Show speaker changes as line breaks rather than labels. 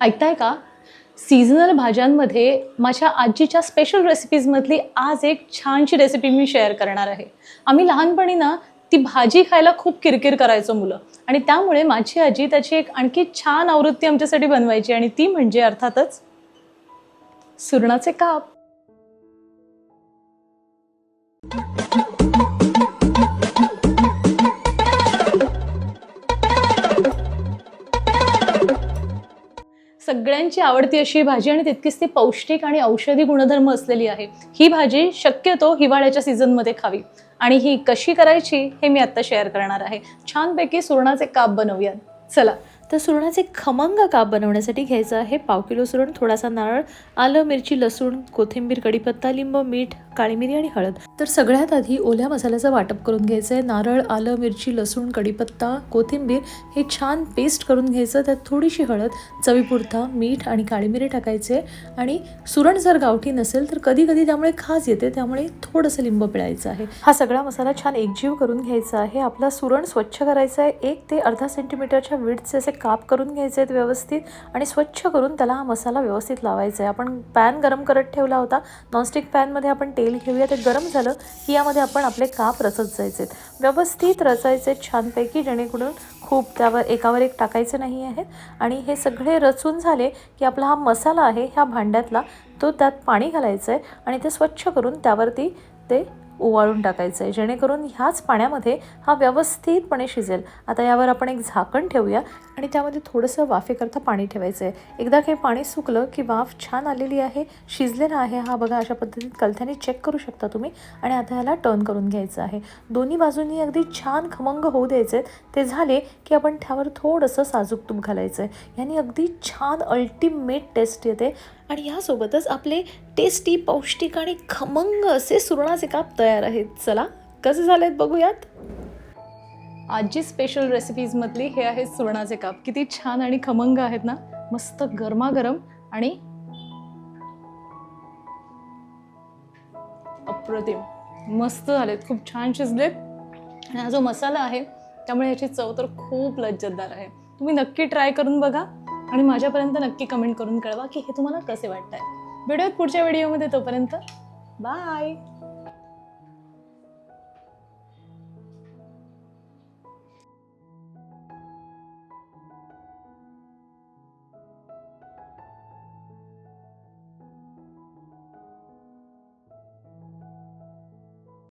ऐकताय का? सीझनल भाज्यांमध्ये माझ्या आजीच्या स्पेशल रेसिपीजमधली आज एक छानशी रेसिपी मी शेअर करणार आहे. आम्ही लहानपणी ना ती भाजी खायला खूप किरकिर करायचो मुलं. आणि त्यामुळे माझी आजी त्याची एक आणखी छान आवृत्ती आमच्यासाठी बनवायची आणि ती म्हणजे अर्थातच सुरणाचे काप. सगळ्यांची आवडती अशी भाजी आणि तितकीच ती पौष्टिक आणि औषधी गुणधर्म असलेली आहे. ही भाजी शक्यतो हिवाळ्याच्या सीझनमध्ये खावी. आणि ही कशी करायची हे मी आत्ता शेअर करणार आहे. छानपैकी सुरणाचे काप बनवूयात. चला
तर सुरणाचे खमंग काप बनवण्यासाठी घ्यायचं आहे? पाव किलो सुरण थोडासा नारळ आलं मिरची लसूण कोथिंबीर कडीपत्ता लिंब मीठ काळी मिरी आणि हळद. तर सगळ्यात आधी ओल्या मसाल्याचं वाटप करून घ्यायचं आहे नारळ आलं मिरची लसूण कडीपत्ता कोथिंबीर हे छान पेस्ट करून घ्यायचं. त्यात थोडीशी हळद चवीपुरता मीठ आणि काळी मिरी टाकायचे. आणि सुरण जर गावठी नसेल तर कधी कधी त्यामुळे खास येते. त्यामुळे थोडंसं लिंब पिळायचं आहे. हा सगळा मसाला छान एकजीव करून घ्यायचा आहे. आपला सुरण स्वच्छ करायचा आहे. एक ते अर्धा सेंटीमीटरच्या विडचे असे काप करून घ्यायचे आहेत व्यवस्थित आणि स्वच्छ करून त्याला हा मसाला व्यवस्थित लावायचा आहे. आपण पॅन गरम करत ठेवला होता. नॉनस्टिक पॅनमध्ये आपण तेल घेऊया. ते गरम झालं की यामध्ये आपण आपले काप रचत जायचे व्यवस्थित रचायचे छानपैकी जेणेकरून खूप त्यावर एकावर एक टाकायचे नाही आहेत. आणि हे सगळे रचून झाले की आपला हा मसाला आहे ह्या भांड्यातला तो त्यात पाणी घालायचं आहे आणि ते स्वच्छ करून त्यावरती ते ओवाळून टाकायचं आहे जेणेकरून ह्याच पाण्यामध्ये हा व्यवस्थितपणे शिजेल. आता यावर आपण एक झाकण ठेवूया आणि त्यामध्ये थोडंसं वाफेकरता पाणी ठेवायचं आहे एकदा हे पाणी सुकलं की वाफ छान आलेली आहे शिजलेला आहे हा बघा अशा पद्धतीत कलथ्याने चेक करू शकता तुम्ही. आणि आता ह्याला टर्न करून घ्यायचं आहे. दोन्ही बाजूंनी अगदी छान खमंग होऊ द्यायचे आहेत ते झाले की आपण त्यावर थोडंसं साजूक तूप घालायचं आहे ह्यानी अगदी छान अल्टिमेट टेस्ट येते. आणि ह्यासोबतच आपले टेस्टी पौष्टिक आणि खमंग असे सुरणाचे काप तयार आहेत. चला कसे झाले आहेत बघूयात
आजी स्पेशल रेसिपीजमधली हे आहेत सुरणाचे काप. किती छान आणि खमंग आहेत ना? मस्त गरमागरम आणि अप्रतिम. मस्त झालेत खूप छान शिजलेत. आणि हा जो मसाला आहे त्यामुळे याची चव तर खूप लज्जतदार आहे. तुम्ही नक्की ट्राय करून बघा. आणि माझ्यापर्यंत नक्की कमेंट करून कळवा की हे तुम्हाला कसे वाटत आहे भेटूयात पुढच्या व्हिडिओमध्ये तोपर्यंत. बाय.